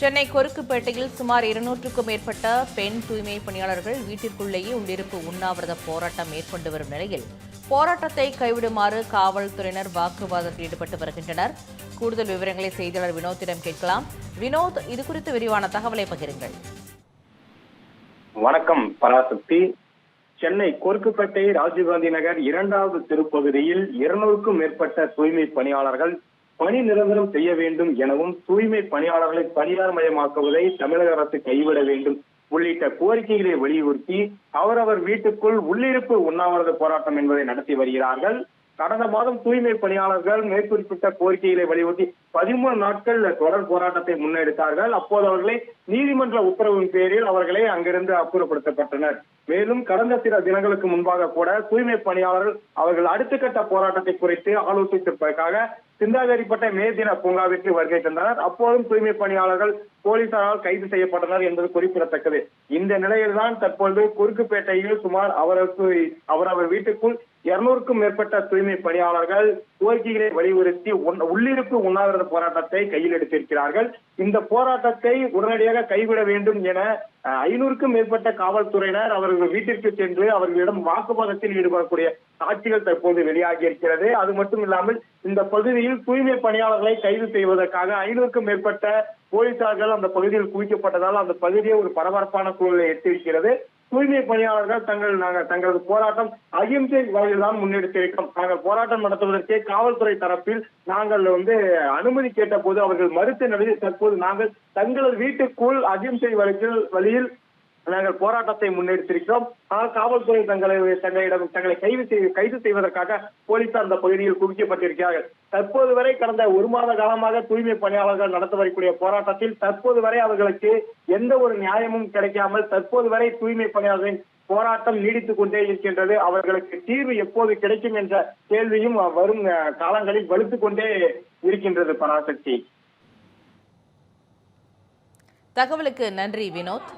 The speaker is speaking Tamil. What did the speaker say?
சென்னை கொருக்குப்பேட்டையில் சுமார் இருநூற்றுக்கும் மேற்பட்ட பெண் தூய்மை பணியாளர்கள் வீட்டிற்குள்ளேயே உள்ளிருப்பு உண்ணாவிரத போராட்டம் மேற்கொண்டு வரும் நிலையில் போராட்டத்தை கைவிடுமாறு காவல்துறையினர் வாக்குவாதத்தில் ஈடுபட்டு வருகின்றனர். கூடுதல் விவரங்களை செய்தியாளர் வினோத்திடம் கேட்கலாம். வினோத் இது குறித்து விரிவான தகவலை பகிருங்கள். வணக்கம் பராசக்தி. சென்னை கொருக்குப்பேட்டை ராஜீவ்காந்தி நகர் இரண்டாவது திருப்பகுதியில் இருநூறுக்கும் மேற்பட்ட தூய்மை பணியாளர்கள் பணி நிரந்தரம் செய்ய வேண்டும் எனவும் தூய்மை பணியாளர்களை பணியார் மயமாக்குவதை தமிழக அரசு கைவிட வேண்டும். உள்ளிட்ட கோரிக்கைகளை வலியுறுத்தி அவரவர் வீட்டுக்குள் உள்ளிருப்பு உண்ணாவிரத போராட்டம் என்பதை நடத்தி வருகிறார்கள். கடந்த மாதம் தூய்மை பணியாளர்கள் மேற்குறிப்பிட்ட கோரிக்கைகளை வலியுறுத்தி பதிமூணு நாட்கள் தொடர் போராட்டத்தை முன்னெடுத்தார்கள். அப்போது அவர்களை நீதிமன்ற உத்தரவின் பேரில் அவர்களை அங்கிருந்து அப்புறப்படுத்தப்பட்டனர். மேலும் கடந்த சில தினங்களுக்கு முன்பாக கூட தூய்மை பணியாளர்கள் அவர்கள் அடுத்த கட்ட போராட்டத்தை குறித்து ஆலோசித்திருப்பதற்காக சிந்தாகரிப்பட்ட மே தின பூங்காவிற்கு வருகை தந்தனர். அப்போதும் தூய்மை பணியாளர்கள் போலீசாரால் கைது செய்யப்பட்டனர் என்பது குறிப்பிடத்தக்கது. இந்த நிலையில்தான் தற்பொழுது குறுக்குப்பேட்டையில் சுமார் அவருக்கு அவரவர் வீட்டுக்குள் இருநூறுக்கும் மேற்பட்ட தூய்மை பணியாளர்கள் கோரிக்கைகளை வலியுறுத்தி உள்ளிருப்பு உண்ணாவிரத போராட்டத்தை கையில் எடுத்திருக்கிறார்கள். இந்த போராட்டத்தை உடனடியாக கைவிட வேண்டும் என ஐநூறுக்கும் மேற்பட்ட காவல்துறையினர் அவர்கள் வீட்டிற்கு சென்று அவர்களிடம் வாக்குவாதத்தில் ஈடுபடக்கூடிய காட்சிகள் தற்போது வெளியாகி இருக்கிறது அது மட்டும் இல்லாமல் இந்த பகுதியில் தூய்மை பணியாளர்களை கைது செய்வதற்காக ஐநூறுக்கும் மேற்பட்ட போலீசார்கள் அந்த பகுதியில் குவிக்கப்பட்டதால் அந்த பகுதியை ஒரு பரபரப்பான சூழலை எட்டிருக்கிறது தூய்மை பணியாளர்கள் தங்கள் நாங்கள் தங்களது போராட்டம் அகிம்சை வகையில் தான் முன்னெடுத்திருக்கோம் நாங்கள் போராட்டம் நடத்துவதற்கே காவல்துறை தரப்பில் நாங்கள் வந்து அனுமதி கேட்ட போது அவர்கள் மறுத்த நிலையில் தற்போது நாங்கள் தங்களது வீட்டுக்குள் அகிம்சை வழக்கில் வழியில் நாங்கள் போராட்டத்தை முன்னெடுத்திருக்கிறோம். ஆனால் காவல்துறை தங்களை தங்களிடம் தங்களை கைது செய்து கைது செய்வதற்காக போலீசார் அந்த பகுதியில் குவிக்கப்பட்டிருக்கிறார்கள். தற்போது வரை கடந்த ஒரு மாத காலமாக தூய்மை பணியாளர்கள் நடத்த வரக்கூடிய போராட்டத்தில் தற்போது வரை அவர்களுக்கு எந்த ஒரு நியாயமும் கிடைக்காமல் தற்போது வரை தூய்மை பணியாளர்களின் போராட்டம் நீடித்துக் கொண்டே இருக்கின்றது. அவர்களுக்கு தீர்வு எப்போது கிடைக்கும் என்ற கேள்வியும் வரும் காலங்களில் வலுத்துக் கொண்டே இருக்கின்றது பராசக்தி. தகவலுக்கு நன்றி வினோத்.